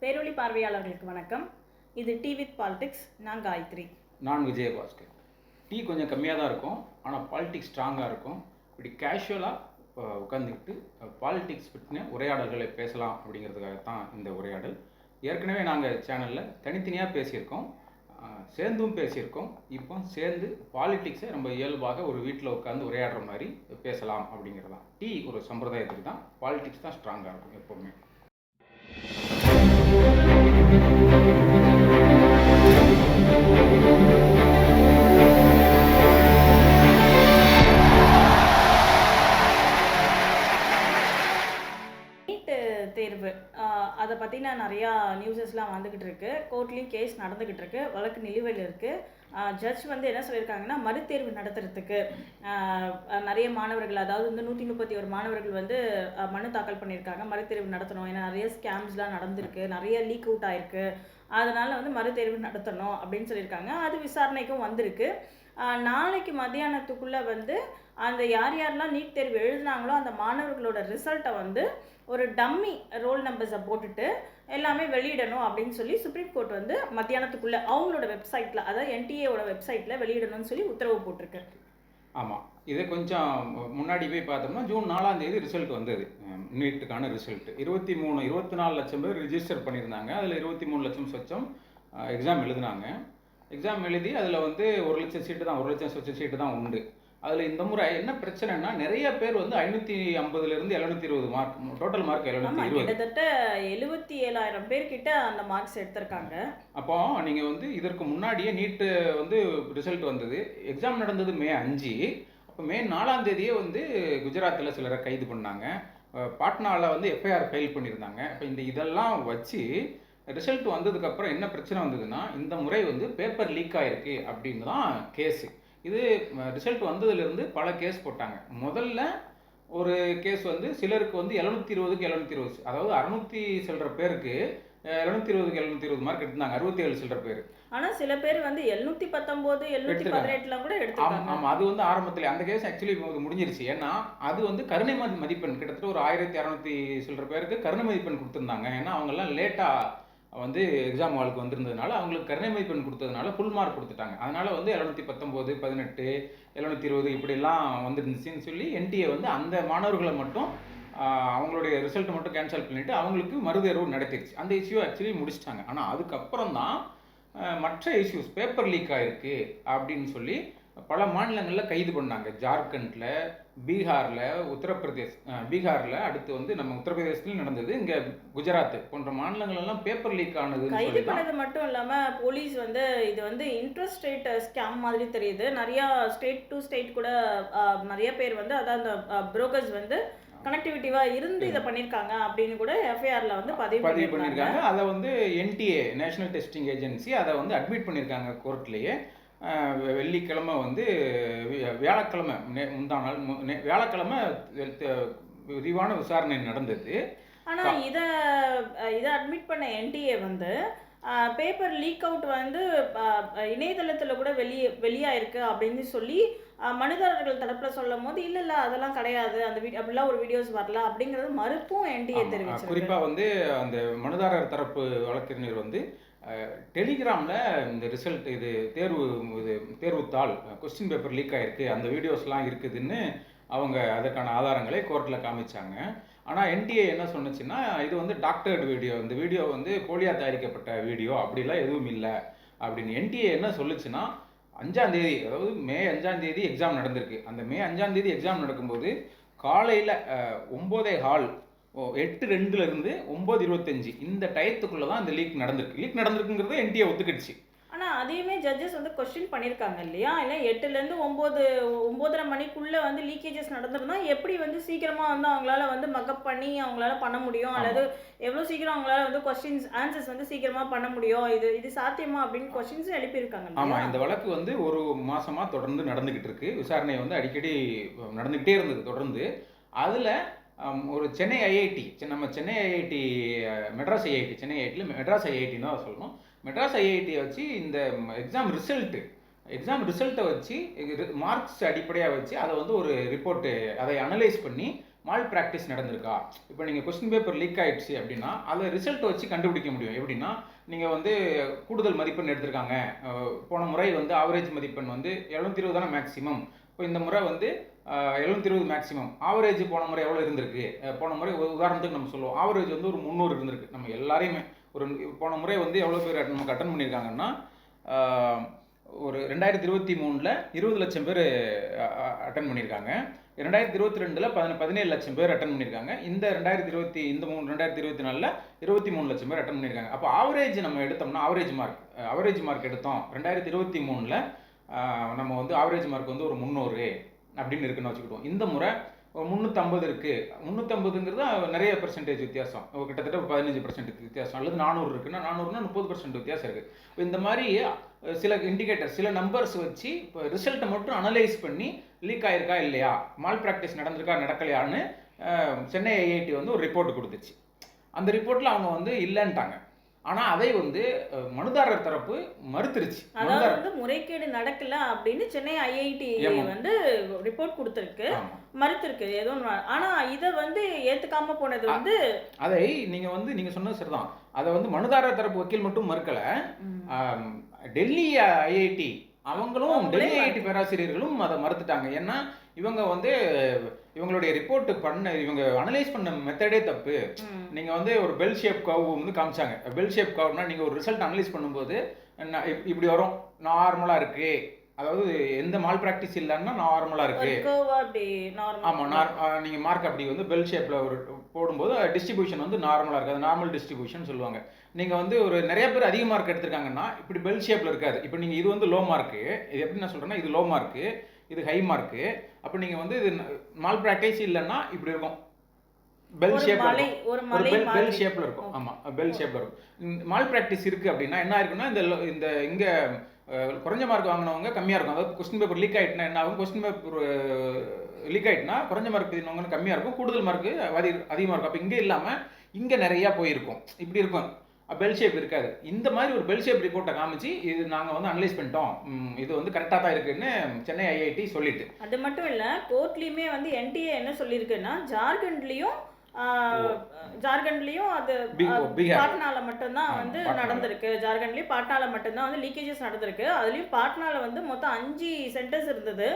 பேரொளி பார்வையாளர்களுக்கு வணக்கம். இது டி வித் பாலிடிக்ஸ் நான் காயத்ரி. நான் விஜயபாஸ்கர் டீ கொஞ்சம் கம்மியாக தான் இருக்கும் ஆனால் பாலிடிக்ஸ் ஸ்ட்ராங்காக இருக்கும். இப்படி கேஷுவலாக உட்காந்துக்கிட்டு பாலிடிக்ஸ் பற்றின உரையாடல்களை பேசலாம் அப்படிங்கிறதுக்காக தான் இந்த உரையாடல். ஏற்கனவே நாங்கள் சேனலில் தனித்தனியாக பேசியிருக்கோம். சேர்ந்தும் பேசியிருக்கோம். இப்போ சேர்ந்து பாலிடிக்ஸை ரொம்ப இயல்பாக ஒரு வீட்டில் உட்காந்து உரையாடுற மாதிரி பேசலாம் அப்படிங்கிறதான். டீ ஒரு சம்பிரதாயத்துக்கு தான் பாலிடிக்ஸ் தான் ஸ்ட்ராங்காக இருக்கும் எப்போவுமே. தேர்வு ஆஹ், அதை பற்றின நிறையா நியூஸஸ்லாம் வந்துக்கிட்டு இருக்கு. கோர்ட்லேயும் கேஸ் நடந்துக்கிட்டு இருக்கு. வழக்கு நிலுவையில் இருக்குது ஜட்ஜ் வந்து என்ன சொல்லியிருக்காங்கன்னா மறுதேர்வு நடத்துறதுக்கு நிறைய மாணவர்கள் அதாவது வந்து நூற்றி முப்பத்தி ஒரு மாணவர்கள் வந்து மனு தாக்கல் பண்ணியிருக்காங்க மறுதேர்வு நடத்தணும். ஏன்னா நிறைய ஸ்கேம்ஸ்லாம் நடந்திருக்கு நிறைய லீக் அவுட் ஆயிருக்கு. அதனால் வந்து மறுதேர்வு நடத்தணும் அப்படின்னு சொல்லியிருக்காங்க. அது விசாரணைக்கும் வந்திருக்கு. நாளைக்கு மத்தியானத்துக்குள்ளே வந்து அந்த யார் யாரெல்லாம் நீட் தேர்வு எழுதினாங்களோ அந்த மாணவர்களோட ரிசல்ட்டை வந்து ஒரு டம்மி ரோல் நம்பர்ஸை போட்டுட்டு எல்லாமே வெளியிடணும் அப்படின்னு சொல்லி சுப்ரீம் கோர்ட் வந்து மத்தியானத்துக்குள்ளே அவங்களோட வெப்சைட்டில் அதாவது என்டிஏவோட வெப்சைட்டில் வெளியிடணும்னு சொல்லி உத்தரவு போட்டிருக்கு. ஆமாம் இது கொஞ்சம் முன்னாடி போய் பார்த்தோம்னா ஜூன் நாலாம் தேதி ரிசல்ட் வந்தது. நீட்டுக்கான ரிசல்ட் இருபத்தி மூணு இருபத்தி நாலு லட்சம் பேர் ரிஜிஸ்டர் பண்ணியிருந்தாங்க. அதில் இருபத்தி மூணு லட்சம் சொச்சம் எக்ஸாம் எழுதினாங்க. எக்ஸாம் எழுதி அதில் வந்து ஒரு லட்சம் சீட்டு தான் ஒரு லட்சம் சொச்சம் சீட்டு தான் உண்டு. அதில் இந்த முறை என்ன பிரச்சனைனா நிறைய பேர் வந்து ஐநூற்றி ஐம்பதுலேருந்து எழுநூத்தி இருபது மார்க் டோட்டல் மார்க் எழுநூத்தி இருபது. கிட்டத்தட்ட எழுபத்தி ஏழாயிரம் பேர்கிட்ட அந்த மார்க்ஸ் எடுத்திருக்காங்க. அப்போ நீங்கள் வந்து இதற்கு முன்னாடியே நீட்டு வந்து ரிசல்ட் வந்தது. எக்ஸாம் நடந்தது மே அஞ்சு. அப்போ மே நாலாம் தேதியே வந்து குஜராத்தில் சிலரை கைது பண்ணாங்க. பாட்னாவில் வந்து எஃப்ஐஆர் ஃபைல் பண்ணியிருந்தாங்க. அப்போ இந்த இதெல்லாம் வச்சு ரிசல்ட் வந்ததுக்கப்புறம் என்ன பிரச்சனை வந்ததுன்னா இந்த முறை வந்து பேப்பர் லீக் ஆயிருக்கு அப்படின்னு தான் கேஸு இது ரிசல்ட் வந்ததுலேருந்து பல கேஸ் போட்டாங்க. முதல்ல ஒரு கேஸ் வந்து சிலருக்கு வந்து எழுநூத்தி இருபதுக்கு எழுநூத்தி இருபது அதாவது அறுநூத்தி சில்லற பேருக்கு எழுநூத்தி இருபதுக்கு எழுநூத்தி இருபது மார்க் எடுத்தாங்க அறுபத்தி ஏழு சில்லற பேர். ஆனால் சில பேர் வந்து எழுநூற்றி பத்தொம்போது எழுநூற்றி எடுத்திருக்காங்க. பதினெட்டுலாம் கூட ஆமா எடுத்திருக்காங்க ஆமா அது வந்து ஆரம்பத்துல அந்த கேஸ் ஆக்சுவலி முடிஞ்சிருச்சு. ஏன்னா அது வந்து கருணை மதி- மதிப்பெண் கிட்டத்தட்ட ஒரு ஆயிரத்தி அறநூத்தி சில்லற பேருக்கு கருணை மதிப்பெண் கொடுத்துருந்தாங்க. ஏன்னா அவங்கெல்லாம் லேட்டா வந்து எக்ஸாம் ஹாலுக்கு வந்திருந்ததுனால அவங்களுக்கு கருணை மதிப்பெண் கொடுத்ததுனால ஃபுல் மார்க் கொடுத்துட்டாங்க. அதனால வந்து எழுநூத்தி பத்தொம்போது பதினெட்டு எழுநூத்தி இருபது இப்படிலாம் வந்துருந்துச்சுன்னு சொல்லி என்டிஏ வந்து அந்த மாணவர்களை மட்டும் அவங்களுடைய ரிசல்ட் மட்டும் கேன்சல் பண்ணிட்டு அவங்களுக்கு மறுதேர்வு நடத்திடுச்சு. அந்த இஷ்யூ ஆக்சுவலி முடிச்சிட்டாங்க. ஆனால் அதுக்கப்புறம் தான் மற்ற இஷ்யூஸ் பேப்பர் லீக் ஆயிருக்கு அப்படின்னு சொல்லி பல மாநிலங்களில் கைது பண்ணாங்க. ஜார்க்கண்டில் பீகாரில் உத்தரப்பிரதேஷ் பீகாரில் அடுத்து வந்து நம்ம உத்தரப்பிரதேசத்துலையும் நடந்தது. இங்கே குஜராத் போன்ற மாநிலங்கள் எல்லாம் பேப்பர் லீக் ஆனதுன்னு கைது பண்ணது மட்டும் இல்லாம போலீஸ் வந்து இது வந்து இன்ட்ரெஸ்ட் ரேட் ஸ்கேம் மாதிரி தெரியுது. நிறைய ஸ்டேட் டு ஸ்டேட் கூட நிறைய பேர் வந்து அதான் அந்த புரோக்கர்ஸ் வந்து கனெக்டிவிட்டிவா இருந்து இதை பண்ணிருக்காங்க அப்படின்னு கூட எஃப்ஐஆர்ல வந்து பதிவு பதிவு பண்ணிருக்காங்க பண்ணியிருக்காங்க. அதை வந்து என்டிஏ நேஷனல் டெஸ்டிங் ஏஜென்சி அதை வந்து அட்மிட் பண்ணியிருக்காங்க கோர்ட்லேயே வெள்ளிக்கிழமை வந்து வியாழக்கிழமை நே- முந்தா நாள் வியாழக்கிழமை விரிவான விசாரணை நடந்தது. ஆனா இத இத அட்மிட் பண்ண என்டிஏ வந்து பேப்பர் லீக் அவுட் வந்து இணையதளத்துல கூட வெளியே வெளியாயிருக்கு அப்படின்னு சொல்லி அஹ், மனுதாரர்கள் தரப்புல சொல்லும் போது இல்ல இல்ல அதெல்லாம் கிடையாது. அந்த வீடியோ அப்படிலாம் ஒரு வீடியோஸ் வரல. அப்படிங்கறது மறுப்பும் என்டிஏ ஆமா, தெரிவிச்சிருக்கு. குறிப்பா வந்து அந்த மனுதாரர் தரப்பு வழக்கறிஞர் வந்து டெலிகிராமில் இந்த ரிசல்ட் இது தேர்வு இது தேர்வுத்தாள் கொஸ்டின் பேப்பர் லீக் ஆகிருக்கு அந்த வீடியோஸ்லாம் இருக்குதுன்னு அவங்க அதற்கான ஆதாரங்களை கோர்ட்டில் காமிச்சாங்க. ஆனால் என்டிஏ என்ன சொன்னுச்சுன்னா இது வந்து டாக்டர்டு வீடியோ இந்த வீடியோ வந்து போலியாக தயாரிக்கப்பட்ட வீடியோ அப்படிலாம் எதுவும் இல்லை அப்படின்னு. என்டிஏ என்ன சொல்லுச்சுன்னா அஞ்சாந்தேதி அதாவது மே அஞ்சாந்தேதி எக்ஸாம் நடந்திருக்கு. அந்த மே அஞ்சாந்தேதி எக்ஸாம் நடக்கும்போது காலையில் ஒம்போதே ஹால் எட்டு ரெண்டுல இருந்து ஒம்பது இருபத்தஞ்சு. இந்த டயத்துக்குள்ள தான் இந்த லீக் நடந்திருக்கு. லீக் நடந்திருக்குங்கிறத என்டிஏ ஒத்துக்கிடுச்சு. ஆனா அதையுமே ஜட்ஜஸ் வந்து கொஸ்டின் பண்ணிருக்காங்க இல்லையா? இல்லை எட்டுல இருந்து ஒன்பது ஒன்பதரை மணிக்குள்ள வந்து லீக்கேஜஸ் நடந்திருந்தா எப்படி வந்து சீக்கிரமா வந்து அவங்களால வந்து மக்கப் பண்ணி அவங்களால பண்ண முடியும். அல்லது எவ்வளவு சீக்கிரம் அவங்களால வந்து கொஸ்டின்ஸ் ஆன்சர்ஸ் வந்து சீக்கிரமா பண்ண முடியும்? இது இது சாத்தியமா அப்படின்னு கொஸ்டின்ஸ் எழுப்பியிருக்காங்க ஆமா இல்லையா? இந்த வழக்கு வந்து ஒரு மாசமா தொடர்ந்து நடந்துகிட்டு இருக்கு. விசாரணை வந்து அடிக்கடி நடந்துகிட்டே இருந்தது தொடர்ந்து. அதுல ஒரு சென்னை ஐஐடி நம்ம சென்னை ஐஐடி மெட்ராஸ் ஐஐடி சென்னை ஐஐடியில் மெட்ராஸ் ஐஐடின்னு தான் சொல்லணும் மெட்ராஸ் ஐஐடியை வச்சு இந்த எக்ஸாம் ரிசல்ட்டு எக்ஸாம் ரிசல்ட்டை வச்சு மார்க்ஸ் அடிப்படையாக வச்சு அதை வந்து ஒரு ரிப்போர்ட்டு அதை அனலைஸ் பண்ணி மால் ப்ராக்டிஸ் நடந்திருக்கா? இப்போ நீங்கள் கொஸ்டின் பேப்பர் லீக் ஆகிடுச்சு அப்படின்னா அதை ரிசல்ட்டை வச்சு கண்டுபிடிக்க முடியும். எப்படின்னா நீங்கள் வந்து கூடுதல் மதிப்பெண் எடுத்திருக்காங்க. போன முறை வந்து ஆவரேஜ் மதிப்பெண் வந்து எழுநூத்தி இருபது தானே மேக்ஸிமம் இப்போ இந்த முறை வந்து எழுநூத்தி இருபது மேக்ஸிமம் ஆவரேஜ் போன முறை எவ்வளோ இருந்திருக்கு? போன முறை உதாரணத்துக்கு நம்ம சொல்லுவோம். ஆவரேஜ் வந்து ஒரு முந்நூறு இருந்திருக்கு. நம்ம எல்லாரையுமே ஒரு போன முறை வந்து எவ்வளோ பேர் நமக்கு அட்டன் பண்ணியிருக்காங்கன்னா ஒரு ரெண்டாயிரத்தி இருபத்தி மூணில் இருபது லட்சம் பேர் அட்டன் பண்ணியிருக்காங்க. ரெண்டாயிரத்தி இருபத்தி ரெண்டில் பதின பதினேழு லட்சம் பேர் அட்டன் பண்ணியிருக்காங்க. இந்த ரெண்டாயிரத்தி இருபத்தி இந்த மூணு ரெண்டாயிரத்தி இருபத்தி நாலில் இருபத்தி மூணு லட்சம் பேர் அட்டன் பண்ணியிருக்காங்க. அப்போ ஆவரேஜ் நம்ம எடுத்தோம்னா ஆவரேஜ் மார்க் ஆவரேஜ் மார்க் எடுத்தோம். ரெண்டாயிரத்தி இருபத்தி மூணில் நம்ம வந்து ஆவரேஜ் மார்க் வந்து ஒரு முந்நூறு அப்படின்னு இருக்குன்னு வச்சுக்கிட்டோம். இந்த முறை ஒரு முந்நூற்றம்பது இருக்குது முந்நூற்றம்பதுங்கிறது நிறைய பெர்சன்டேஜ் வித்தியாசம். ஒரு கிட்டத்தட்ட ஒரு பதினஞ்சு பர்சன்ட் வித்தியாசம். அல்லது நானூறு இருக்குன்னா நானூறுனா முப்பது பர்சன்ட் வித்தியாசம் இருக்குது இந்த மாதிரி சில இண்டிகேட்டர் சில நம்பர்ஸ் வச்சு இப்போ ரிசல்ட்டை மட்டும் அனலைஸ் பண்ணி லீக் ஆயிருக்கா இல்லையா? மால் ப்ராக்டிஸ் நடந்திருக்கா நடக்கலையான்னு சென்னை ஐஐடி வந்து ஒரு ரிப்போர்ட் கொடுத்துச்சு. அந்த ரிப்போர்ட்டில் அவங்க வந்து இல்லைன்ட்டாங்க. ஆனால் அதை வந்து மனுதாரர் தரப்பு மறுத்துருச்சு. அதாவது வந்து முறைகேடு நடக்கல அப்படின்னு சென்னை ஐஐடி. வந்து ரிப்போர்ட் கொடுத்துருக்கு. மறுத்திருக்கு. ஏதோ. ஆனா இத வந்து ஏத்துக்காம போனது வந்து அதை நீங்கள் வந்து நீங்கள் சொன்னது சரிதான். அதை வந்து மனுதாரர் தரப்பு வக்கீல் மட்டும் மறுக்கலை. டெல்லி ஐஐடி அவங்களும் அவங்களே டெல்லி ஐஐடி பேராசிரியர்களும் அதை மறுத்துட்டாங்க. ஏன்னா இவங்க வந்து இவங்களுடைய ரிப்போர்ட் பண்ண இவங்க அனலைஸ் பண்ண மெத்தடே தப்பு. நீங்க வந்து ஒரு பெல் ஷேப் கவ் வந்து காமிச்சாங்க. பெல் ஷேப் கவ்னா நீங்க ஒரு ரிசல்ட் அனலைஸ் பண்ணும்போது இப்படி வரும். நார்மலா இருக்கு. அதாவது எந்த மால் பிராக்டிஸ் இல்லைன்னா நார்மலா இருக்கு. ஆமாம் நார் நீங்கள் மார்க் அப்படி வந்து பெல் ஷேப்பில் ஒரு போடும்போது டிஸ்ட்ரிபியூஷன் வந்து நார்மலாக இருக்காது. நார்மல் டிஸ்ட்ரிபியூஷன் சொல்லுவாங்க. நீங்கள் வந்து ஒரு நிறைய பேர் அதிக மார்க் எடுத்திருக்காங்கன்னா இப்படி பெல் ஷேப்பில் இருக்காது. இப்போ நீங்கள் இது வந்து லோ மார்க்கு இது எப்படி நான் சொல்கிறேன்னா இது லோ மார்க்கு இது ஹை மார்க்கு அப்போ நீங்கள் வந்து இது மால் ப்ராக்டிஸ் இல்லைன்னா இப்படி இருக்கும். பெல் இருக்கும். ஒரு பெல் பெல். ஷேப்பில் இருக்கும். ஆமாம் பெல் ஷேப்பில் இருக்கும். மால் ப்ராக்டிஸ் இருக்குது அப்படின்னா என்ன இருக்குன்னா இந்த இந்த இங்கே குறைஞ்ச மார்க் வாங்கினவங்க கம்மியாக இருக்கும். அதாவது கொஸ்டின் பேப்பர் லீக் ஆகிட்டுனா என்ன ஆகும்? கொஸ்டின் பேப்பர் லீக் ஆகிட்டுனா குறைஞ்ச மார்க் கம்மியாக இருக்கும். கூடுதல் மார்க்கு அதி அதிகமாக இருக்கும். அப்போ இங்கே இல்லாமல் இங்கே நிறையா போயிருக்கும். இப்படி இருக்கும். பெல் ஷேப் இருக்காது. இந்த மாதிரி ஒரு பெல் ஷேப் ரிப்போர்ட்டை காமிச்சு இது நாங்கள் வந்து அனலைஸ் பண்ணிட்டோம். இது வந்து கரெக்டாக தான் இருக்குன்னு சென்னை ஐஐடி சொல்லிட்டு. அது மட்டும் இல்லை கோர்ட்லேயுமே வந்து என்டிஏ என்ன சொல்லியிருக்குன்னா ஜார்க்கண்ட்லேயும் ஜார்க்கண்ட்லயும் அது. பாட்னால மட்டும்தான் வந்து. நடந்திருக்கு ஜார்க்கண்ட்லயும் பாட்னால மட்டும்தான் வந்து லீக்கேஜஸ் நடந்திருக்கு அதுலயும் பாட்னால வந்து மொத்தம் அஞ்சு சென்டர்ஸ் இருந்தது.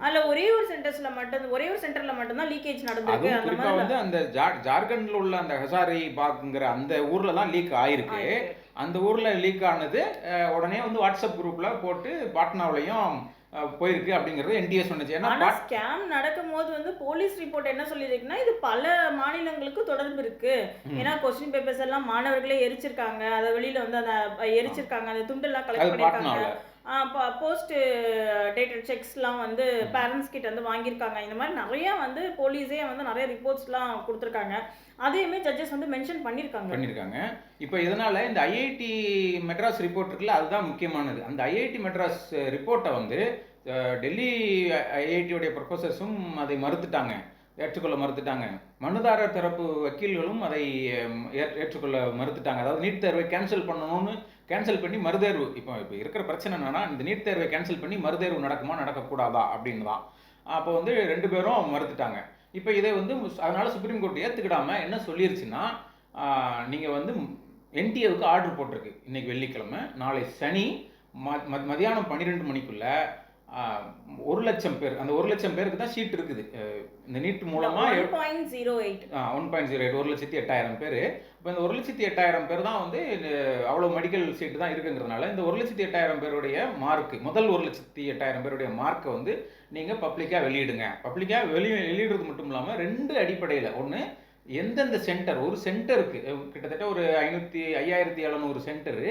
அதுல ஒரே ஒரு சென்டர்ஸ்ல மட்டும் ஒரே ஒரு சென்டர்ல மட்டும்தான் லீக்கேஜ் நடந்திருக்கு அந்த மாதிரி வந்து அந்த ஜார் ஜார்க்கண்ட்ல உள்ள அந்த ஹசாரி பாக்ங்கிற அந்த ஊர்ல தான் லீக் ஆயிருக்கு. அந்த ஊர்ல லீக் ஆனது உடனே வந்து வாட்ஸ்அப் குரூப்ல போட்டு பாட்னாவிலையும் போயிருக்கு அப்படிங்கறது என்டிஎஸ் சொன்னுச்சு ஏன்னா ஸ்கேம் நடக்கும்போது வந்து போலீஸ் ரிப்போர்ட் என்ன சொல்லியிருக்குன்னா இது பல மாநிலங்களுக்கு தொடர்பு இருக்கு. ஏன்னா கொஸ்டின் பேப்பர்ஸ் எல்லாம் மாணவர்களே எரிச்சிருக்காங்க. அதை வெளியில வந்து அந்த எரிச்சிருக்காங்க. அந்த துண்டெல்லாம் கலெக்ட் பண்ணிருக்காங்க. போஸ்ட் டேட்டட் செக்ஸ்லாம் வந்து பேரண்ட்ஸ் கிட்ட வந்து வாங்கியிருக்காங்க. இந்த மாதிரி நிறைய வந்து போலீஸே வந்து நிறைய ரிப்போர்ட்ஸ்லாம் கொடுத்துருக்காங்க. அதையுமே ஜட்ஜஸ் வந்து மென்ஷன் பண்ணியிருக்காங்க. பண்ணியிருக்காங்க. இப்போ இதனால் இந்த ஐஐடி மெட்ராஸ் ரிப்போர்ட் இருக்குல்ல அதுதான் முக்கியமானது. அந்த ஐஐடி மெட்ராஸ் ரிப்போர்ட்டை வந்து டெல்லி ஐஐடியோடைய ப்ரொஃபஸர்ஸும் அதை மறுத்துட்டாங்க. ஏற்றுக்கொள்ள மறுத்துட்டாங்க. மனுதாரர் தரப்பு வக்கீல்களும் அதை ஏற்- ஏற்றுக்கொள்ள மறுத்துட்டாங்க. அதாவது நீட் தேர்வை கேன்சல் பண்ணணும்னு கேன்சல் பண்ணி மறுதேர்வு. இப்போ இப்போ இருக்கிற பிரச்சனை என்னன்னா இந்த நீட் தேர்வை கேன்சல் பண்ணி மறுதேர்வு நடக்குமா நடக்கக்கூடாதா அப்படின்னு தான் அப்போ வந்து ரெண்டு பேரும் மறுத்துட்டாங்க. இப்போ இதை வந்து அதனால் அதனால சுப்ரீம் கோர்ட் ஏற்றுக்கிடாம என்ன சொல்லிருச்சுன்னா நீங்கள் வந்து என்டிஏவுக்கு ஆர்டர் போட்டிருக்கு. இன்னைக்கு வெள்ளிக்கிழமை நாளை சனி ம- மத்தியானம் மதியானம் பன்னிரெண்டு மணிக்குள்ளே ஒரு லட்சம் பேர் அந்த ஒரு லட்சம் பேருக்கு தான் சீட் இருக்குது. இந்த நீட் மூலமா one point zero eight one point zero eight ஒரு லட்சத்தி எட்டாயிரம் பேர். இப்போ இந்த ஒரு லட்சத்தி எட்டாயிரம் பேர் தான் வந்து அவ்வளோ மெடிக்கல் சீட்டு தான் இருக்குங்கிறதுனால இந்த ஒரு லட்சத்தி எட்டாயிரம் பேருடைய மார்க்கு முதல் ஒரு லட்சத்தி எட்டாயிரம் பேருடைய மார்க்கை வந்து நீங்கள் பப்ளிக்காக வெளியிடுங்க. பப்ளிக்காக வெளி வெளியிடுறது மட்டும் இல்லாமல் ரெண்டு அடிப்படையில். ஒன்று எந்தெந்த சென்டர் ஒரு சென்டருக்கு கிட்டத்தட்ட ஒரு ஐநூற்றி ஐயாயிரத்தி எழுநூறு சென்டரு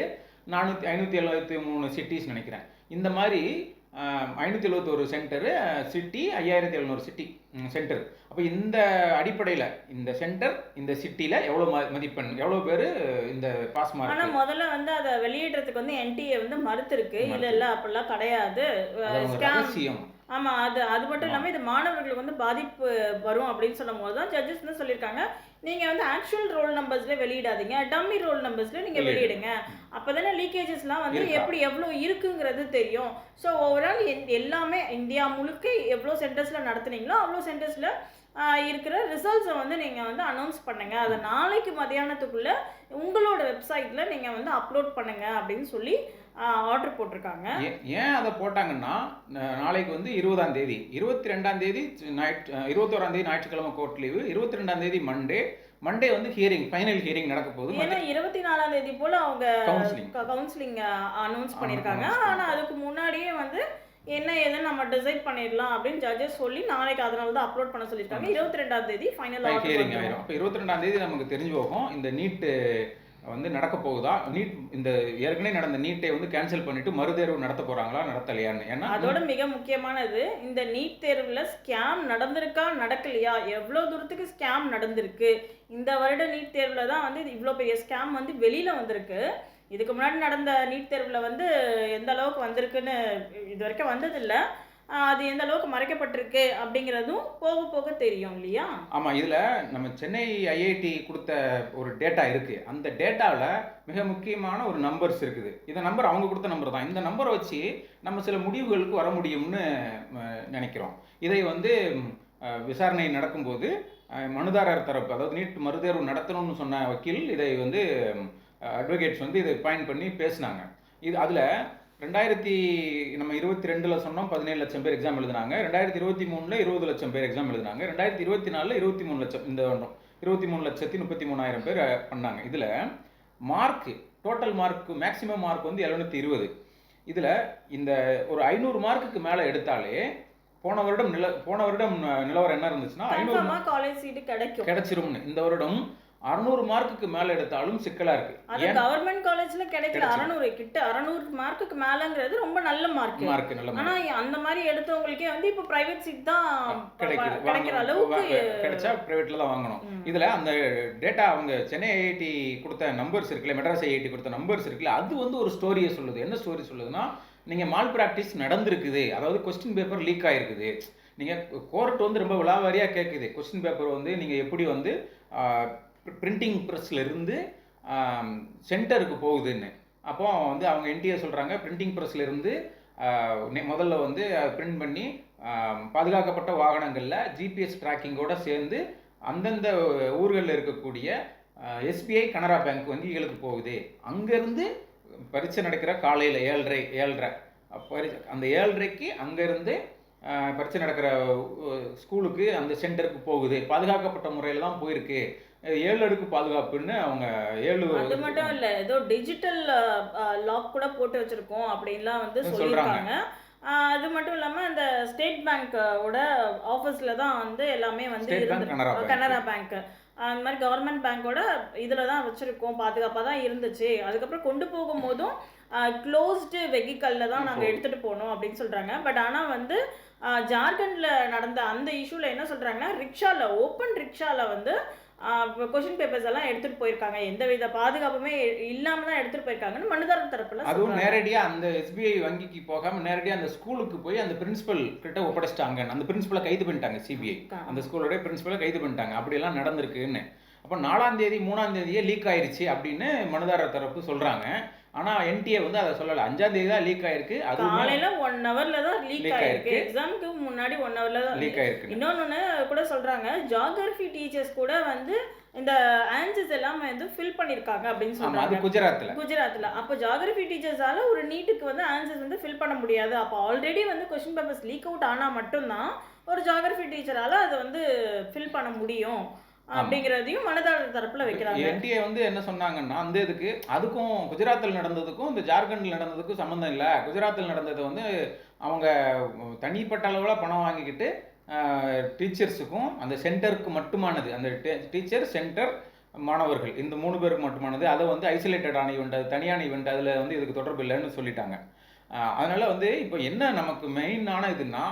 நானூற்றி ஐநூற்றி எழுபத்தி மூணு சிட்டிஸ் நினைக்கிறேன். இந்த மாதிரி ஐநூற்றி எழுபத்தோரு சென்டரு சிட்டி ஐயாயிரத்தி எழுநூறு சிட்டி சென்டர் அப்போ இந்த அடிப்படையில் இந்த சென்டர் இந்த சிட்டியில் எவ்வளோ ம- மதிப்பெண் எவ்வளோ பேர் இந்த பாஸ் ஆனா மார்க் முதல்ல வந்து அதை வெளியிடுறதுக்கு வந்து என்டிஏ வந்து மறுத்திருக்கு. இல்ல. இல்ல அப்படிலாம் கிடையாது. ரகசியம். ஆமா அது அது மட்டும் இல்லாம இது மாணவர்களுக்கு வந்து பாதிப்பு வரும் அப்படின்னு சொல்லும் போது தான் ஜட்ஜஸ் வந்து சொல்லியிருக்காங்க. நீங்க வந்து ஆக்சுவல் ரோல் நம்பர்ஸ்ல வெளியிடாதீங்க டம்மி ரோல் நம்பர்ஸ்ல நீங்க வெளியிடு. வெளியிடுங்க அப்பதானே லீக்கேஜஸ்லாம் வந்து? எப்படி எவ்வளவு இருக்குங்கிறது தெரியும் ஸோ ஓவரால் எல்லாமே இந்தியா முழுக்க எவ்வளோ சென்டர்ஸ்ல நடத்துனீங்களோ அவ்வளோ சென்டர்ஸ்ல இருக்கிற ரிசல்ட்ஸை வந்து நீங்கள் வந்து அனௌன்ஸ் பண்ணுங்க அதை நாளைக்கு மதியானத்துக்குள்ள உங்களோட வெப்சைட்டில் நீங்கள் வந்து அப்லோட் பண்ணுங்க அப்படின்னு சொல்லி ஆர்டர் போட்டிருக்காங்க. ஏன் அதை போட்டாங்கன்னா நாளைக்கு வந்து இருபதாம் தேதி. இருபத்தி ரெண்டாம் தேதி ஞாயிற்று இருபத்தோராம் தேதி ஞாயிற்றுக்கிழமை கோர்ட் லீவு இருபத்தி ரெண்டாம் தேதி மண்டே மண்டே வந்து ஹியரிங் ஃபைனல் ஹியரிங் நடக்க போகுது. ஏன்னா இருபத்தி நாலாம் தேதி போல அவங்க கவுன்சிலிங் கவுன்சிலிங் அனௌன்ஸ் பண்ணியிருக்காங்க. announce ஆனா அதுக்கு முன்னாடியே வந்து என்ன ஏதுன்னு நம்ம டிசைட் பண்ணிடலாம் அப்படின்னு ஜட்ஜஸ் சொல்லி நாளைக்கு அதனால தான் அப்லோட் பண்ண சொல்லியிருக்காங்க. இருபத்தி ரெண்டாம் தேதி ஃபைனல் ஹியரிங் ஆயிரும். அப்போ இருபத்தி ரெண்டாம் தேதி நமக்கு தெரிஞ்சு போகும். இந்த நீட்டு வந்து நடக்க போகுதா? நீட் இந்த ஏற்கனவே நடந்த நீட்டை வந்து கேன்சல் பண்ணிட்டு மறுதேர்வு நடத்த போறாங்களா நடத்தலையான்னு? ஏன்னா அதோட மிக முக்கியமானது இந்த நீட் தேர்வுல ஸ்கேம் நடந்திருக்கா நடக்கலையா? எவ்வளவு தூரத்துக்கு ஸ்கேம் நடந்திருக்கு? இந்த வருட நீட் தேர்வுல தான் வந்து இவ்வளோ பெரிய ஸ்கேம் வந்து வெளியில வந்திருக்கு. இதுக்கு முன்னாடி நடந்த நீட் தேர்வுல வந்து எந்த அளவுக்கு வந்திருக்குன்னு இது வரைக்கும் வந்ததில்லை. அது எந்த அளவுக்கு மறைக்கப்பட்டிருக்கு அப்படிங்கிறதும் போக போக தெரியும் இல்லையா? ஆமாம் இதில் நம்ம சென்னை ஐஐடி கொடுத்த ஒரு டேட்டா இருக்குது அந்த டேட்டாவில் மிக முக்கியமான ஒரு நம்பர்ஸ் இருக்குது. இந்த நம்பர் அவங்க கொடுத்த நம்பர் தான். இந்த நம்பரை வச்சு நம்ம சில முடிவுகளுக்கு வர முடியும்னு நினைக்கிறோம். இதை வந்து விசாரணை நடக்கும்போது மனுதாரர் தரப்பு அதாவது நீட் மறுதேர்வு நடத்தணும்னு சொன்ன வக்கீல் இதை வந்து அட்வொகேட்ஸ் வந்து இதை பாயிண்ட் பண்ணி பேசினாங்க. இது அதில் ரெண்டாயிரத்தி நம்ம இருபத்தி ரெண்டில் சொன்னோம் பதினேழு லட்சம் பேர் எக்ஸாம் எழுதினாங்க. ரெண்டாயிரத்தி இருபத்தி மூணில் இருபது லட்சம் பேர் எக்ஸாம் எழுதினாங்க. ரெண்டாயிரத்தி இருபத்தி நாலில் இருபத்தி மூணு லட்சம் இந்த வருடம் இருபத்தி மூணு லட்சத்தி முப்பத்தி மூணாயிரம் பேர் பண்ணாங்க. இதில் mark total mark maximum mark வந்து எழுநூத்தி இருபது. இதில் இந்த ஒரு ஐநூறு மார்க்குக்கு மேலே எடுத்தாலே போன வருடம் நில போன வருடம் நிலவரம் என்ன இருந்துச்சுன்னா ஐநூறு காலேஜ் சீட்டு கிடைக்கும். கிடைச்சிரும்னு. இந்த வருடம் அறுநூறு மார்க்குக்கு மேலே எடுத்தாலும் சிக்கலா இருக்கு. அது கவர்மெண்ட் காலேஜ்ல கிடைக்கல. அறநூறு கிட்ட அறநூறு மார்க்குக்கு மேலங்கிறது ரொம்ப நல்ல மார்க் மார்க் நல்ல ஆனா அந்த மாதிரி எடுத்தவங்களுக்கே வந்து இப்ப பிரைவேட் சீட் தான் கிடைக்குது. கிடைக்கிற அளவுக்கு கிடைச்சா பிரைவேட்ல தான் வாங்கணும். இதுல அந்த டேட்டா அவங்க சென்னை ஐஐடி கொடுத்த நம்பர்ஸ் இருக்குல்ல மெட்ராஸ் ஐஐடி கொடுத்த நம்பர்ஸ் இருக்குல்ல அது வந்து ஒரு ஸ்டோரியை சொல்லுது. என்ன ஸ்டோரி சொல்லுதுன்னா நீங்க மால் பிராக்டிஸ் நடந்திருக்குது. அதாவது கொஸ்டின் பேப்பர் லீக் ஆயிருக்குது. நீங்க கோர்ட் வந்து ரொம்ப விலாவாரியா கேட்குது கொஸ்டின் பேப்பர் வந்து நீங்க எப்படி வந்து பிரிண்டிங் ப்ரெஸ்லேருந்து சென்டருக்கு போகுதுன்னு. அப்போ வந்து அவங்க என்டிஏ சொல்கிறாங்க பிரிண்டிங் ப்ரெஸ்லேருந்து முதல்ல வந்து பிரிண்ட் பண்ணி பாதுகாக்கப்பட்ட வாகனங்களில் ஜிபிஎஸ் ட்ராக்கிங்கோட சேர்ந்து அந்தந்த ஊர்களில் இருக்கக்கூடிய எஸ்பிஐ கனரா பேங்க் வங்கிகளுக்கு போகுது. அங்கேருந்து பரீட்சை நடக்கிற காலையில் ஏழரை ஏழரை. பரி அந்த ஏழரைக்கு அங்கேருந்து பரீட்சை நடக்கிற ஸ்கூலுக்கு அந்த சென்டருக்கு போகுது. பாதுகாக்கப்பட்ட முறையில் தான் போயிருக்கு. ஏழு அடுக்கு பாதுகாப்புன்னு அவங்க ஏழு அது மட்டும் இல்ல ஏதோ டிஜிட்டல் லாக் கூட போட்டு வச்சிருக்கோம் அப்படின்லாம் வந்து சொல்றாங்க. சொல்லியிருக்காங்க. ஆஹ் அது மட்டும் இல்லாம அந்த ஸ்டேட் பேங்கோட ஆஃபீஸ்ல தான் வந்து எல்லாமே வந்து. கனரா பேங்க் அந்த மாதிரி கவர்மெண்ட் பேங்கோட இதில் தான் வச்சுருக்கோம். பாதுகாப்பாக தான் இருந்துச்சு. அதுக்கப்புறம் கொண்டு போகும்போதும் க்ளோஸ்டு வெஹிக்கலில் தான் நாங்கள் இப்போ- எடுத்துகிட்டு போனோம் அப்படின்னு சொல்கிறாங்க பட் ஆனால் வந்து ஜார்க்கண்டில் நடந்த அந்த இஷ்யூவில் என்ன சொல்கிறாங்கன்னா ரிக்ஷாவில் ஓப்பன் ரிக்ஷாவில் வந்து கொஷின் பேப்பர்ஸ் எல்லாம் எடுத்துகிட்டு போயிருக்காங்க. எந்த வித பாதுகாப்புமே இல்லாமல் தான் எடுத்துகிட்டு போயிருக்காங்கன்னு மனுதாரர் தரப்பில் அதுவும். நேரடியா அந்த எஸ்பிஐ வங்கிக்கு போகாம நேரடியா அந்த ஸ்கூலுக்கு போய் அந்த பிரின்சிபல் கிட்ட ஒப்படைச்சிட்டாங்க. அந்த பிரின்சிபலை கைது பண்ணிட்டாங்க சிபிஐ அந்த ஸ்கூலோட பிரின்சிபலை கைது பண்ணிட்டாங்க. அப்படியெல்லாம் நடந்திருக்குன்னு. அப்போ நாலாம் தேதி மூணாம் தேதியே லீக் ஆயிருச்சு அப்படின்னு மனுதாரர் தரப்பு சொல்றாங்க. ஆனா என்டிஏ வந்து அதை சொல்லல. அஞ்சாம் தேதி தான் லீக் ஆயிருக்கு. அதுவும் காலையில ஒன் ஹவர்ல தான் லீக் ஆயிருக்கு. எக்ஸாமுக்கு முன்னாடி ஒன் ஹவர்ல தான் லீக் ஆயிருக்கு. இன்னொன்னு கூட சொல்றாங்க ஜியாகிரபி டீச்சர்ஸ் கூட வந்து இந்த ஆன்சர்ஸ் எல்லாமே வந்து ஃபில் பண்ணிருக்காங்க அப்படின்னு அது சொல்றாங்க. குஜராத்ல. குஜராத்ல. அப்போ ஜியாகிரபி டீச்சர்ஸால ஒரு நீட்டுக்கு வந்து ஆன்சர்ஸ் வந்து ஃபில் பண்ண முடியாது. அப்போ ஆல்ரெடி வந்து கொஸ்டின் பேப்பர்ஸ் லீக் அவுட் ஆனா மட்டும்தான் ஒரு ஜியாகிரபி டீச்சரால அதை வந்து ஃபில் பண்ண முடியும். அப்படிங்கிறதையும் மனதாளர் தரப்புல வைக்கிறாங்க. என்டிஏ வந்து என்ன சொன்னாங்கன்னா அந்த இதுக்கு அதுக்கும் குஜராத்தில் நடந்ததுக்கும் இந்த ஜார்க்கண்டில் நடந்ததுக்கும் சம்மந்தம் இல்லை. குஜராத்தில் நடந்தது வந்து அவங்க தனிப்பட்ட அளவில் பணம் வாங்கிக்கிட்டு டீச்சர்ஸுக்கும் அந்த சென்டருக்கு மட்டுமானது. அந்த டீச்சர் சென்டர் மாணவர்கள். இந்த மூணு பேருக்கு மட்டுமானது. அதை வந்து ஐசோலேட்டடான ஈவெண்ட் அது தனியான ஈவெண்ட் அதில் வந்து இதுக்கு தொடர்பு இல்லைன்னு சொல்லிட்டாங்க. அதனால வந்து இப்போ என்ன நமக்கு மெயினான இதுன்னா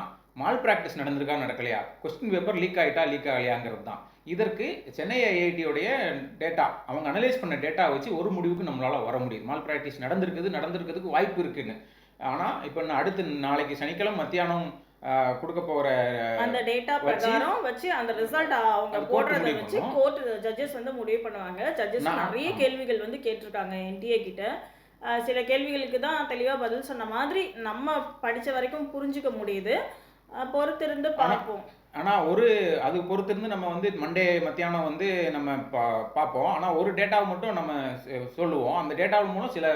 மால் பிராக்டிஸ் நடந்திருக்கா நடக்கலையா? கொஸ்டின் பேப்பர் லீக் ஆயிட்டா லீக் ஆகலையாங்கிறது தான். இதற்கு சென்னை ஐஐடியோடைய டேட்டா அவங்க அனலைஸ் பண்ண டேட்டா வச்சு ஒரு முடிவுக்கு நம்மளால வர முடியும் மால் பிராக்டிஸ் நடந்திருக்குது நடந்திருக்கிறதுக்கு வாய்ப்பு இருக்குன்னு. ஆனால் இப்போ நான் அடுத்து நாளைக்கு சனிக்கிழமை மத்தியானம் கொடுக்க போகிற அந்த டேட்டா பிரகாரம் வச்சு அந்த ரிசல்ட் அவங்க போடுறத வச்சு. கோர்ட் ஜட்ஜஸ் வந்து முடிவு பண்ணுவாங்க. ஜட்ஜஸ் நிறைய. கேள்விகள் வந்து கேட்டிருக்காங்க என்டிஏ கிட்ட. சில கேள்விகளுக்கு தான் தெளிவா பதில் சொன்ன மாதிரி நம்ம படிச்ச வரைக்கும் புரிஞ்சுக்க முடியுது. பொறுத்திருந்து பார்ப்போம். ஆனால் ஒரு அது பொறுத்திருந்து நம்ம வந்து மண்டே மத்தியானம் வந்து நம்ம பா பார்ப்போம். ஆனால் ஒரு டேட்டாவை மட்டும் நம்ம சொல்லுவோம். அந்த டேட்டாவின் மூலம் சில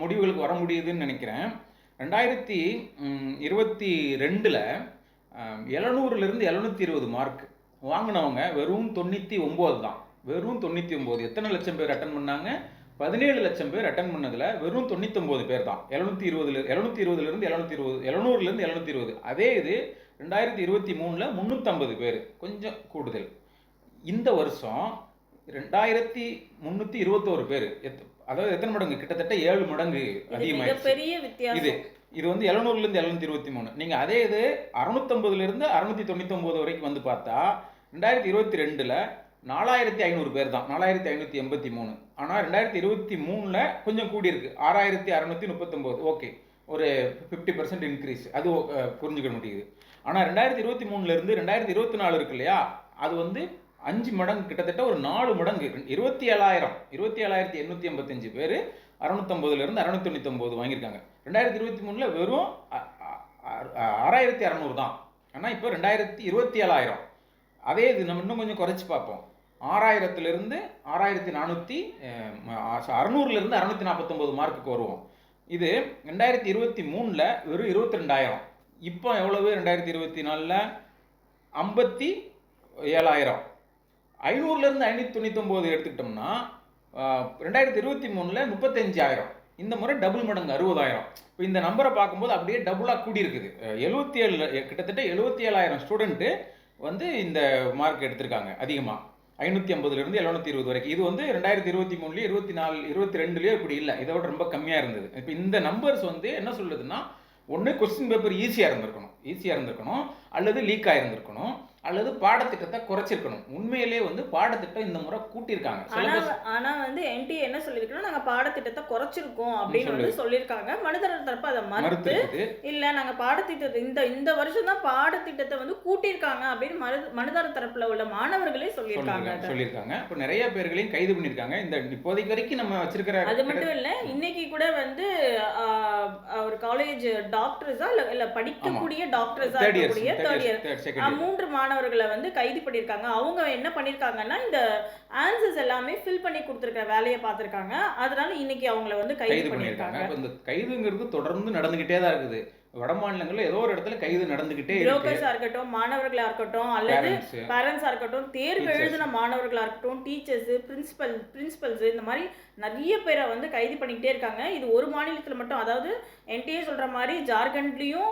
முடிவுகளுக்கு வர முடியுதுன்னு நினைக்கிறேன். ரெண்டாயிரத்தி இருபத்தி ரெண்டில் எழுநூறுலேருந்து எழுநூற்றி இருபது மார்க் வாங்கினவங்க வெறும் தொண்ணூற்றி ஒம்பது தான். வெறும் தொண்ணூற்றி ஒம்பது. எத்தனை லட்சம் பேர் அட்டன் பண்ணாங்க? பதினேழு லட்சம் பேர் அட்டன் பண்ணதில் வெறும் தொண்ணூத்தொம்பது பேர் தான் எழுநூற்றி இருபதுல எழுநூற்றி இருபதுலேருந்து எழுநூற்றி இருபது எழுநூறுலேருந்து எழுநூற்றி இருபது. அதே இது ரெண்டாயிரத்தி இருபத்தி மூணில் முந்நூற்றம்பது பேர். கொஞ்சம் கூடுதல். இந்த வருஷம் ரெண்டாயிரத்தி முந்நூற்றி இருபத்தோரு பேர். அதாவது எத்தனை மடங்கு? கிட்டத்தட்ட ஏழு மடங்கு மிகப்பெரிய இது இது வந்து எழுநூறுலேருந்து எழுநூத்தி இருபத்தி மூணு. நீங்கள் அதே இது அறுநூத்தம்பதுலேருந்து அறுநூத்தி தொண்ணூத்தொம்பது வரைக்கும் வந்து பார்த்தா ரெண்டாயிரத்தி இருபத்தி ரெண்டில் நாலாயிரத்தி ஐநூறு பேர் தான் நாலாயிரத்தி ஐநூற்றி எண்பத்தி மூணு. ஆனால் ரெண்டாயிரத்தி இருபத்தி மூணில் கொஞ்சம் கூடியிருக்கு. ஆறாயிரத்தி அறநூற்றி முப்பத்தொம்போது. ஓகே. ஒரு ஃபிஃப்டி பர்சன்ட் இன்க்ரீஸ் அது புரிஞ்சுக்க முடியுது ஆனால் ரெண்டாயிரத்தி இருபத்தி மூணுலேருந்து ரெண்டாயிரத்தி இருபத்தி நாலு இருக்கு இல்லையா? அது வந்து அஞ்சு மடங்கு கிட்டத்தட்ட ஒரு நாலு மடங்கு. இருபத்தி ஏழாயிரம். இருபத்தி ஏழாயிரத்தி எண்ணூற்றி எண்பத்தஞ்சு பேர் அறநூத்தொம்பதுலேருந்து அறநூற்றி தொண்ணூத்தொம்பது வாங்கியிருக்காங்க. ரெண்டாயிரத்தி இருபத்தி மூணில் வெறும் ஆறாயிரத்தி அறநூறு தான். ஆனால் இப்போ ரெண்டாயிரத்தி இருபத்தி ஏழாயிரம். அதே இது நம்ம இன்னும் கொஞ்சம் குறைச்சி பார்ப்போம். ஆறாயிரத்துலேருந்து ஆறாயிரத்தி நானூற்றி அறநூறுலேருந்து அறநூற்றி நாற்பத்தொம்போது மார்க்குக்கு வருவோம். இது ரெண்டாயிரத்தி இருபத்தி மூணில் வெறும் இருபத்தி ரெண்டாயிரம் இப்போ எவ்வளவு? ரெண்டாயிரத்தி இருபத்தி நாலில் ஐம்பத்தி ஏழாயிரம். ஐநூறுலேருந்து ஐநூற்றி தொண்ணூத்தொம்போது எடுத்துக்கிட்டோம்னா ரெண்டாயிரத்தி இருபத்தி மூணில் முப்பத்தஞ்சாயிரம். இந்த முறை டபுள் மடங்கு அறுபதாயிரம். இப்போ இந்த நம்பரை பார்க்கும்போது அப்படியே டபுளாக கூடியிருக்குது. எழுபத்தி ஏழு கிட்டத்தட்ட எழுபத்தி ஏழாயிரம் ஸ்டூடெண்ட்டு வந்து இந்த மார்க் எடுத்திருக்காங்க அதிகமாக ஐநூற்றி ஐம்பதுலேருந்து எழுநூத்தி இருபது வரைக்கும். இது வந்து ரெண்டாயிரத்தி இருபத்தி மூணுலேயும் இருபத்தி நாலு இருபத்தி ரெண்டுலேயே இப்படி இல்லை. இதை விட ரொம்ப கம்மியாக இருந்தது. இப்போ இந்த நம்பர்ஸ் வந்து என்ன சொல்லுதுன்னா ஒன்று கொஸ்டின் பேப்பர் ஈஸியாக இருந்திருக்கணும். ஈஸியாக இருந்திருக்கணும். அல்லது லீக் ஆயிருந்திருக்கணும். அல்லது பாடத்திட்டத்தை குறைச்சிருக்கணும். உண்மையிலே வந்து பாடத்திட்டம் இந்த முறை கூட்டியிருக்காங்க. ஆனா வந்து என்டி என்ன சொல்லிருக்கோம் நாங்க பாடத்திட்டத்தை குறைச்சிருக்கோம் அப்படின்னு வந்து சொல்லியிருக்காங்க. மனிதர் தரப்பு அதை மறுத்து இல்ல நாங்க பாடத்திட்டத்தை இந்த இந்த வருஷம் தான் பாடத்திட்டத்தை வந்து கூட்டியிருக்காங்க அப்படின்னு மனு மனுதார தரப்புல உள்ள மாணவர்களே சொல்லியிருக்காங்க. சொல்லியிருக்காங்க இப்போ நிறைய பேர்களையும் கைது பண்ணியிருக்காங்க. இந்த இப்போதைக்கு வரைக்கும் நம்ம வச்சிருக்கிற அது மட்டும் இல்ல இன்னைக்கு கூட வந்து ஒரு காலேஜ் டாக்டர்ஸா இல்ல படிக்கக்கூடிய டாக்டர்ஸா இருக்கக்கூடிய தேர்ட் இயர் மூன்று மாணவர்களை வந்து கைது பண்ணியிருக்காங்க. அவங்க என்ன பண்ணியிருக்காங்கன்னா இந்த ஆன்சர்ஸ் எல்லாமே ஃபில் பண்ணி கொடுத்துருக்க வேலையை பார்த்துருக்காங்க. அதனால இன்னைக்கு அவங்கள வந்து கைது பண்ணியிருக்காங்க. இந்த கைதுங்கிறது தொடர்ந்து நடந்துகிட்டே தான் இருக்குது. வட மாநிலங்கள்ல ஏதோ ஒரு இடத்துல கைது நடந்துகிட்டே இருக்கு. புரோக்கர்ஸா இருக்கட்டும் மாணவர்களா இருக்கட்டும் அல்லது பேரண்ட்ஸ் இருக்கட்டும் தேர்வு. எழுதின மாணவர்களா இருக்கட்டும் டீச்சர்ஸ் பிரின்சிபல் பிரின்சிபல்ஸ் இந்த மாதிரி நிறைய பேரை வந்து கைது பண்ணிக்கிட்டே இருக்காங்க. இது ஒரு மாநிலத்தில் மட்டும் அதாவது என்டிஏ சொல்ற மாதிரி ஜார்க்கண்ட்லயும்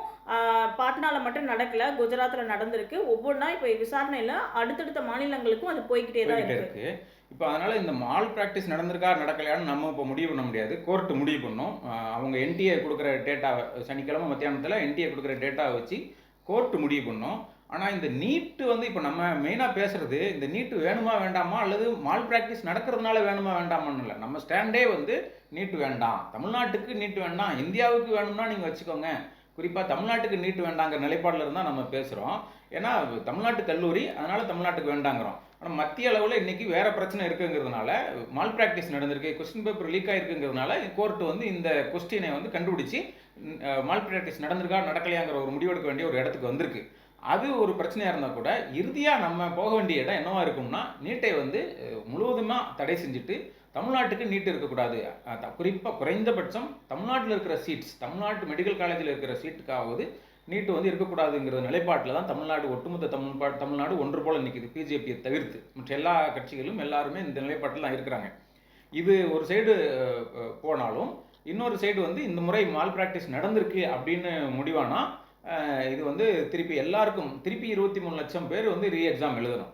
பாட்னால மட்டும் நடக்கல குஜராத்ல நடந்திருக்கு. ஒவ்வொன்றா இப்போ விசாரணையில அடுத்தடுத்த மாநிலங்களுக்கும் அது போய்கிட்டே தான் இருக்கு. இப்போ அதனால் இந்த மால் ப்ராக்டிஸ் நடந்திருக்கா நடக்கலையான்னு நம்ம இப்போ முடிவு பண்ண முடியாது. கோர்ட்டு முடிவு பண்ணும். அவங்க என்டிஏ கொடுக்குற டேட்டா சனிக்கிழமை மத்தியானத்தில் என்டிஏ கொடுக்குற டேட்டாவை வச்சு கோர்ட்டு முடிவு பண்ணும். ஆனால் இந்த நீட்டு வந்து இப்போ நம்ம மெயினாக பேசுகிறது இந்த நீட்டு வேணுமா வேண்டாமா அல்லது மால் ப்ராக்டிஸ் நடக்கிறதுனால வேணுமா வேண்டாமான்னு இல்லை. நம்ம ஸ்டாண்டே வந்து நீட்டு வேண்டாம். தமிழ்நாட்டுக்கு நீட்டு வேண்டாம். இந்தியாவுக்கு வேணும்னா நீங்கள் வச்சுக்கோங்க. குறிப்பாக தமிழ்நாட்டுக்கு நீட்டு வேண்டாங்கிற நிலைப்பாடில் இருந்தால் நம்ம பேசுகிறோம் ஏன்னா தமிழ்நாட்டு கல்லூரி அதனால் தமிழ்நாட்டுக்கு வேண்டாங்கிறோம். ஆனால் மத்திய அளவில் இன்னைக்கு வேற பிரச்சனை இருக்குங்கிறதுனால மால் ப்ராக்டிஸ் நடந்திருக்கு கொஸ்டின் பேப்பர் லீக் ஆயிருக்குங்கிறதுனால கோர்ட் வந்து இந்த கொஸ்டினை வந்து கண்டுபிடிச்சி மால் ப்ராக்டிஸ் நடந்திருக்கா நடக்கலையாங்கிற ஒரு முடிவெடுக்க வேண்டிய ஒரு இடத்துக்கு வந்திருக்கு. அது ஒரு பிரச்சனையாக இருந்தால் கூட இறுதியாக நம்ம போக வேண்டிய இடம் என்னவா இருக்கும்னா நீட்டை வந்து முழுவதுமாக தடை செஞ்சுட்டு தமிழ்நாட்டுக்கு நீட் இருக்கக்கூடாது. குறிப்பாக குறைந்தபட்சம் தமிழ்நாட்டில் இருக்கிற சீட்ஸ் தமிழ்நாட்டு மெடிக்கல் காலேஜில் இருக்கிற சீட்டுக்காவது நீட்டு வந்து இருக்கக்கூடாதுங்கிற நிலைப்பாட்டில் தான் தமிழ்நாடு ஒட்டுமொத்த தமிழ் தமிழ்நாடு ஒன்று போல் நிற்கிது பிஜேபியை தவிர்த்து மற்ற எல்லா கட்சிகளும் எல்லாருமே இந்த நிலைப்பாட்டில் தான் இருக்கிறாங்க. இது ஒரு சைடு போனாலும் இன்னொரு சைடு வந்து இந்த முறை மால் ப்ராக்டிஸ் நடந்திருக்கு அப்படின்னு முடிவானா இது வந்து திருப்பி எல்லாருக்கும் திருப்பி இருபத்தி மூணு லட்சம் பேர் வந்து ரீ எக்ஸாம் எழுதணும்.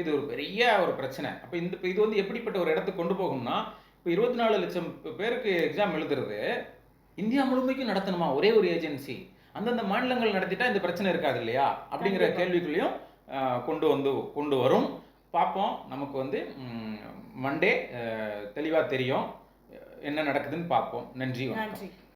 இது ஒரு பெரிய ஒரு பிரச்சனை. அப்போ இந்த இது வந்து எப்படிப்பட்ட ஒரு இடத்துக்கு கொண்டு போகும்னா இப்போ இருபத்தி நாலு லட்சம் பேருக்கு எக்ஸாம் எழுதுறது இந்தியா முழுமைக்கும் நடத்தணுமா? ஒரே ஒரு ஏஜென்சி அந்தந்த மாநிலங்கள் நடத்திட்டா இந்த பிரச்சனை இருக்காது இல்லையா? அப்படிங்கிற. கேள்விக்குள்ளேயும் கொண்டு வந்து கொண்டு வரும். பார்ப்போம் நமக்கு வந்து மண்டே தெளிவாக தெரியும் என்ன நடக்குதுன்னு பார்ப்போம் நன்றி வணக்கம். நன்றி.